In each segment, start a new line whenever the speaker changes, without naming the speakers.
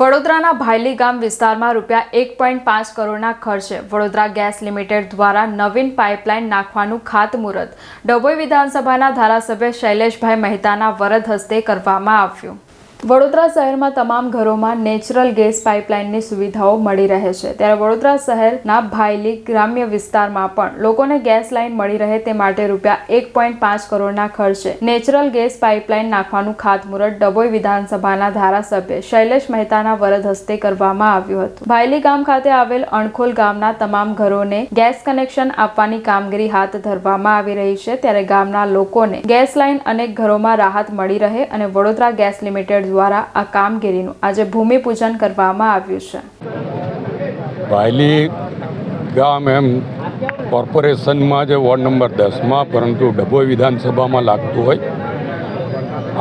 વડોદરાના ભાયલી ગામ વિસ્તારમાં રૂપિયા એક પોઈન્ટ પાંચ કરોડના ખર્ચે વડોદરા ગેસ લિમિટેડ દ્વારા નવીન પાઇપલાઇન નાખવાનું ખાતમુહૂર્ત. ડભોઈ વિધાનસભાના ધારાસભ્ય શૈલેષભાઈ મહેતાના વરદ હસ્તે કરવામાં આવ્યું. વડોદરા શહેરમાં તમામ ઘરોમાં નેચરલ ગેસ પાઇપલાઇનની સુવિધાઓ મળી રહે છે. ત્યારે વડોદરા શહેરના ભાયલી ગ્રામ્ય વિસ્તારમાં પણ લોકોને ગેસ લાઇન મળી રહે તે માટે રૂપિયા એક પોઈન્ટ પાંચ કરોડના ખર્ચે નેચરલ ગેસ પાઇપલાઇન નાખવાનું ખાતમુહૂર્ત ડભોઈ વિધાનસભાના ધારાસભ્ય શૈલેષ મહેતાના વરદ હસ્તે કરવામાં આવ્યું હતું. ભાયલી ગામ ખાતે આવેલ અણખોલ ગામના તમામ ઘરોને ગેસ કનેક્શન આપવાની કામગીરી હાથ ધરવામાં આવી રહી છે. ત્યારે ગામના લોકોને ગેસ લાઇન અનેક ઘરોમાં રાહત મળી રહે અને વડોદરા ગેસ લિમિટેડ દ્વારા આ કામગીરીનું આજે ભૂમિપૂજન કરવામાં આવ્યું છે.
વાયલી ગામ એમ કોર્પોરેશનમાં જે વોર્ડ નંબર દસમાં, પરંતુ ડભોઈ વિધાનસભામાં લાગતું હોય.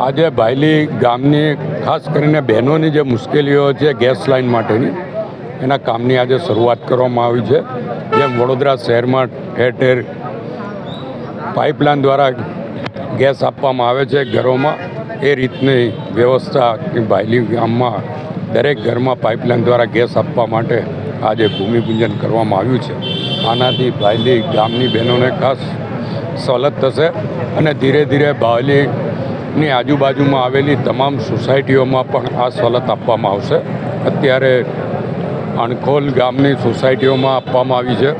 આજે ભાયલી ગામની, ખાસ કરીને બહેનોની જે મુશ્કેલીઓ છે ગેસ લાઇન માટેની, એના કામની આજે શરૂઆત કરવામાં આવી છે. જેમ વડોદરા શહેરમાં ઠેર ઠેર પાઇપલાઇન દ્વારા ગેસ આપવામાં આવે છે ઘરોમાં. એ રીતની વ્યવસ્થા કે ભાયલી ગામમાં દરેક ઘરમાં પાઇપલાઇન દ્વારા ગેસ આપવા માટે આજે ભૂમિપૂજન કરવામાં આવ્યું છે. આનાથી ભાયલી ગામની બહેનોને ખાસ સવલત થશે અને ધીરે ધીરે ભાયલીની આજુબાજુમાં આવેલી તમામ સોસાયટીઓમાં પણ આ સવલત આપવામાં આવશે. અત્યારે અણખોલ ગામની સોસાયટીઓમાં આપવામાં આવી છે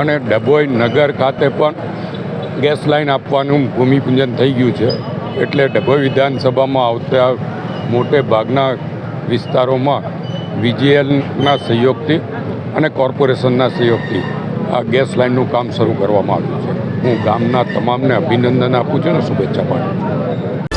અને ડભોઈ નગર ખાતે પણ ગેસ લાઇન આપવાનું ભૂમિપૂજન થઈ ગયું છે. એટલે ડભોઈ વિધાનસભામાં આવતા મોટે ભાગના વિસ્તારોમાં વીજીએલના સહયોગથી અને કોર્પોરેશનના સહયોગથી આ ગેસ લાઇનનું કામ શરૂ કરવામાં આવ્યું છે. હું ગામના તમામને અભિનંદન આપું છું અને શુભેચ્છા પાઠવું છું.